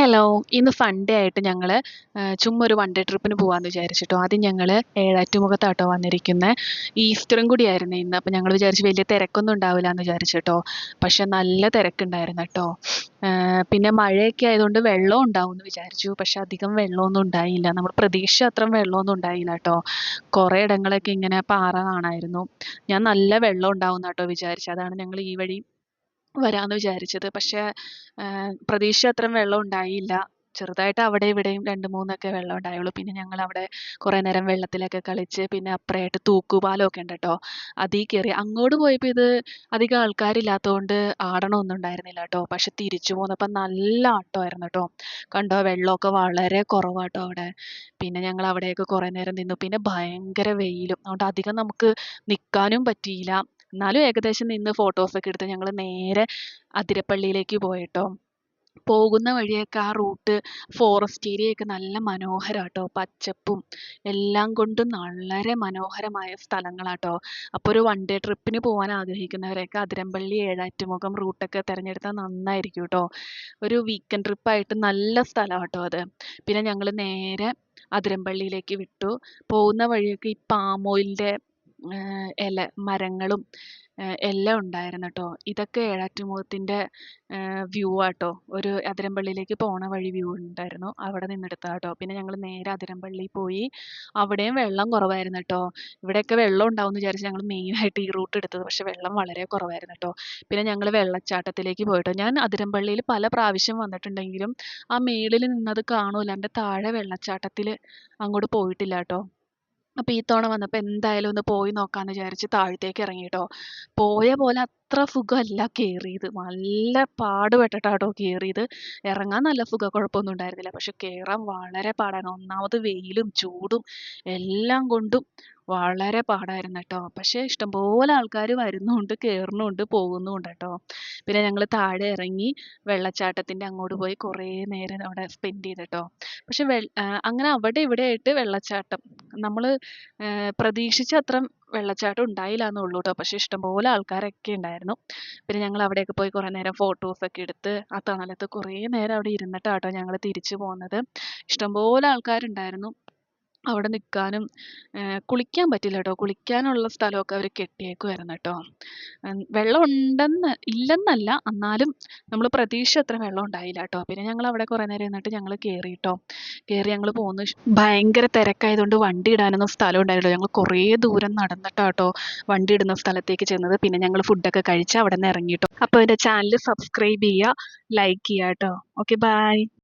Hello ഇന്ന് funday ആയിട്ട് ഞങ്ങൾ ചുമ്മാ ഒരു വൺ ഡേ ട്രിപ്പിന് പോകാമെന്ന് വിചാരിച്ചിട്ടോ. ആദ്യം ഞങ്ങൾ ഏഴാറ്റുമുഖത്താട്ടോ വന്നിരിക്കുന്നത് ഈസ്റ്ററും കൂടിയായിരുന്നു ഇന്ന്. അപ്പോൾ ഞങ്ങൾ വിചാരിച്ചു വലിയ തിരക്കൊന്നും ഉണ്ടാവില്ല എന്ന് വിചാരിച്ചിട്ടോ. പക്ഷെ നല്ല തിരക്കുണ്ടായിരുന്നു കേട്ടോ. പിന്നെ മഴയൊക്കെ ആയതുകൊണ്ട് വെള്ളം ഉണ്ടാവും എന്ന് വിചാരിച്ചു. പക്ഷെ അധികം വെള്ളമൊന്നും ഉണ്ടായില്ല. നമ്മൾ പ്രതീക്ഷിച്ച അത്രയും വെള്ളമൊന്നും ഉണ്ടായില്ല കേട്ടോ. കുറേ ഇടങ്ങളൊക്കെ ഇങ്ങനെ പാറ കാണായിരുന്നു. ഞാൻ നല്ല വെള്ളം ഉണ്ടാവും കേട്ടോ വിചാരിച്ചു. അതാണ് ഞങ്ങൾ ഈ വഴി വരാമെന്ന് വിചാരിച്ചത്. പക്ഷേ പ്രതീക്ഷിച്ച അത്രയും വെള്ളം ഉണ്ടായില്ല. ചെറുതായിട്ട് അവിടെ ഇവിടെയും രണ്ട് മൂന്നൊക്കെ വെള്ളം ഉണ്ടായുള്ളൂ. പിന്നെ ഞങ്ങൾ അവിടെ കുറേ നേരം വെള്ളത്തിലൊക്കെ കളിച്ച് പിന്നെ അപ്പുറമായിട്ട് തൂക്കുപാലമൊക്കെ ഉണ്ട് കേട്ടോ. അതിൽ കയറി. അങ്ങോട്ട് പോയപ്പോൾ ഇത് അധികം ആൾക്കാരില്ലാത്തതുകൊണ്ട് ആടണമൊന്നും ഉണ്ടായിരുന്നില്ല കേട്ടോ. പക്ഷെ തിരിച്ചു പോന്നപ്പോൾ നല്ല ആട്ടമായിരുന്നു കേട്ടോ. കണ്ടോ വെള്ളമൊക്കെ വളരെ കുറവാട്ടോ അവിടെ. പിന്നെ ഞങ്ങൾ അവിടെയൊക്കെ കുറേ നേരം നിന്നു. പിന്നെ ഭയങ്കര വെയിലും. അതുകൊണ്ട് അധികം നമുക്ക് നിൽക്കാനും പറ്റിയില്ല. എന്നാലും ഏകദേശം നിന്ന് ഫോട്ടോസൊക്കെ എടുത്ത് ഞങ്ങൾ നേരെ അതിരപ്പള്ളിയിലേക്ക് പോയിട്ടോ. പോകുന്ന വഴിയൊക്കെ ആ റൂട്ട് ഫോറസ്റ്റ് ഏരിയയൊക്കെ നല്ല മനോഹരാട്ടോ. പച്ചപ്പും എല്ലാം കൊണ്ടും വളരെ മനോഹരമായ സ്ഥലങ്ങളാട്ടോ. അപ്പോൾ ഒരു വൺ ഡേ ട്രിപ്പിന് പോകാൻ ആഗ്രഹിക്കുന്നവരൊക്കെ അതിരമ്പള്ളി ഏഴാറ്റുമുഖം റൂട്ടൊക്കെ തിരഞ്ഞെടുത്താൽ നന്നായിരിക്കും കേട്ടോ ഒരു വീക്കെൻഡ് ട്രിപ്പായിട്ട് നല്ല സ്ഥലമാട്ടോ അത്. പിന്നെ ഞങ്ങൾ നേരെ അതിരമ്പള്ളിയിലേക്ക് വിട്ടു. പോകുന്ന വഴിയൊക്കെ ഈ പാം ഓയിലിന്റെ ഇല മരങ്ങളും എല്ലാം ഉണ്ടായിരുന്നു കേട്ടോ. ഇതൊക്കെ ഏഴാറ്റുമുഖത്തിന്റെ വ്യൂ ആട്ടോ. ഒരു അതിരമ്പള്ളിയിലേക്ക് പോണ വഴി വ്യൂ ഉണ്ടായിരുന്നു. അവിടെ നിന്നെടുത്തതാണ് കേട്ടോ. പിന്നെ ഞങ്ങൾ നേരെ അതിരമ്പള്ളി പോയി. അവിടെയും വെള്ളം കുറവായിരുന്നു കേട്ടോ. ഇവിടെയൊക്കെ വെള്ളം ഉണ്ടാവും എന്ന് വിചാരിച്ച് ഞങ്ങൾ മെയിനായിട്ട് ഈ റൂട്ട് എടുത്തത്. പക്ഷെ വെള്ളം വളരെ കുറവായിരുന്നു കേട്ടോ. പിന്നെ ഞങ്ങൾ വെള്ളച്ചാട്ടത്തിലേക്ക് പോയിട്ടോ ഞാൻ അതിരമ്പള്ളിയിൽ പല പ്രാവശ്യം വന്നിട്ടുണ്ടെങ്കിലും ആ മേളിൽ നിന്നത് കാണൂല എന്റെ താഴെ വെള്ളച്ചാട്ടത്തിൽ അങ്ങോട്ട് പോയിട്ടില്ല കേട്ടോ. അപ്പോൾ ഈ തവണ വന്നപ്പോൾ എന്തായാലും ഒന്ന് പോയി നോക്കാന്ന് വിചാരിച്ച് താഴത്തേക്ക് ഇറങ്ങി കേട്ടോ പോയ പോലെ അത്ര സുഖമല്ല കയറിയത് നല്ല പാടുപെട്ടിട്ടാട്ടോ കയറിയത് ഇറങ്ങാൻ നല്ല സുഖ കുഴപ്പമൊന്നും ഉണ്ടായിരുന്നില്ല. പക്ഷെ കയറാൻ വളരെ പാടാണ്. ഒന്നാമത് വെയിലും ചൂടും എല്ലാം കൊണ്ടും വളരെ പാടായിരുന്നു കേട്ടോ. പക്ഷേ ഇഷ്ടംപോലെ ആൾക്കാർ വരുന്നുണ്ട് കയറുന്നുണ്ട് പോകുന്നുമുണ്ട് കേട്ടോ. പിന്നെ ഞങ്ങൾ താഴെ ഇറങ്ങി വെള്ളച്ചാട്ടത്തിന്റെ അങ്ങോട്ട് പോയി കുറേ നേരം അവിടെ സ്പെൻഡ് ചെയ്തു കേട്ടോ. പക്ഷെ അങ്ങനെ അവിടെ ഇവിടെ ആയിട്ട് വെള്ളച്ചാട്ടം നമ്മൾ പ്രതീക്ഷിച്ച അത്ര വെള്ളച്ചാട്ടം ഉണ്ടായില്ല എന്നുള്ളൂ കേട്ടോ പക്ഷെ ഇഷ്ടംപോലെ ആൾക്കാരൊക്കെ ഉണ്ടായിരുന്നു. പിന്നെ ഞങ്ങൾ അവിടെയൊക്കെ പോയി കുറേ നേരം ഫോട്ടോസ് ഒക്കെ എടുത്ത് ആ തണലത്ത് കുറേ നേരം അവിടെ ഇരുന്നിട്ടാട്ടോ ഞങ്ങൾ തിരിച്ചു പോകുന്നത് ഇഷ്ടംപോലെ ആൾക്കാരുണ്ടായിരുന്നു. അവിടെ നിൽക്കാനും കുളിക്കാൻ പറ്റില്ല കേട്ടോ. കുളിക്കാനുള്ള സ്ഥലമൊക്കെ അവർ കെട്ടിയേക്കുമായിരുന്നു കേട്ടോ. വെള്ളം ഉണ്ടെന്ന് ഇല്ലെന്നല്ല എന്നാലും നമ്മൾ പ്രതീക്ഷ അത്ര വെള്ളം ഉണ്ടായില്ല കേട്ടോ. പിന്നെ ഞങ്ങൾ അവിടെ കുറേ നേരം ഇരുന്നിട്ട് ഞങ്ങൾ കയറി കേട്ടോ. കയറി ഞങ്ങൾ പോന്നു. ഭയങ്കര തിരക്കായതുകൊണ്ട് വണ്ടി ഇടാനൊന്നും സ്ഥലം ഉണ്ടായില്ല ഞങ്ങൾ കുറേ ദൂരം നടന്നിട്ടാട്ടോ വണ്ടി ഇടുന്ന സ്ഥലത്തേക്ക് ചെന്നത്. പിന്നെ ഞങ്ങൾ ഫുഡൊക്കെ കഴിച്ച് അവിടെ നിന്ന് ഇറങ്ങി കേട്ടോ. അപ്പോൾ എന്റെ ചാനൽ സബ്സ്ക്രൈബ് ചെയ്യുക ലൈക്ക് ചെയ്യുക കേട്ടോ. Okay bye